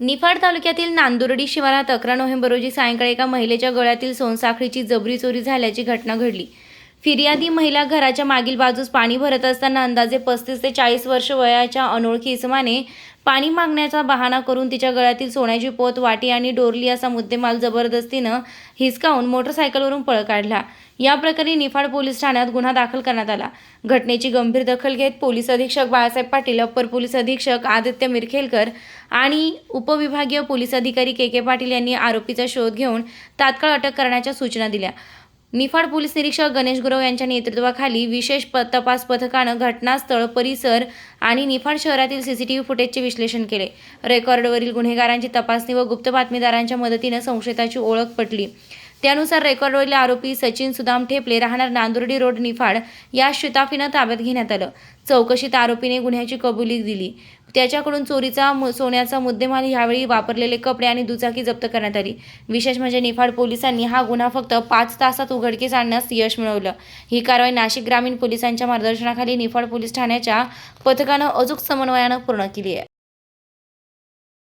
निफाड तालुक्यातील नांदुर्डी शिवारात अकरा नोव्हेंबर रोजी सायंकाळी एका महिलेच्या गळ्यातील सोनसाखळीची जबरी चोरी झाल्याची घटना घडली. फिर्यादी महिला घराच्या मागील बाजूस पाणी भरत असताना अंदाजे पस्तीस ते चाळीस वर्ष वयाच्या अनोळखी इसमाने पाणी मागण्याचा बहाणा करून तिच्या गळ्यातील सोन्याची पोत वाटी आणि डोरली असा मुद्देमाल जबरदस्तीनं हिसकावून मोटरसायकलवरून पळ काढला. या प्रकरणी निफाड पोलीस ठाण्यात गुन्हा दाखल करण्यात आला. घटनेची गंभीर दखल घेत पोलीस अधीक्षक बाळासाहेब पाटील अप्पर पोलीस अधीक्षक आदित्य मिरखेलकर आणि उपविभागीय पोलीस अधिकारी के के पाटील यांनी आरोपीचा शोध घेऊन तात्काळ अटक करण्याच्या सूचना दिल्या. निफाड पोलीस निरीक्षक गणेश गुरव यांच्या नेतृत्वाखाली विशेष प तपास पथकानं घटनास्थळ परिसर आणि निफाड शहरातील सीसीटीव्ही फुटेजचे विश्लेषण केले. रेकॉर्डवरील गुन्हेगारांची तपासणी व गुप्त बातमीदारांच्या मदतीनं संशयिताची ओळख पटली. त्यानुसार रेकॉर्डवरील आरोपी सचिन सुदाम ठेपले राहणार नांदुर्डी रोड निफाड या शिताफीनं ताब्यात घेण्यात आलं. चौकशीत आरोपीने गुन्ह्याची कबुली दिली. त्याच्याकडून चोरीचा सोन्याचा मुद्देमाल यावेळी वापरलेले कपडे आणि दुचाकी जप्त करण्यात आली. विशेष म्हणजे निफाड पोलिसांनी हा गुन्हा फक्त पाच तासात उघडकीस आणण्यास यश मिळवलं. ही कारवाई नाशिक ग्रामीण पोलिसांच्या मार्गदर्शनाखाली निफाड पोलीस ठाण्याच्या पथकानं अचूक समन्वयानं पूर्ण केली आहे.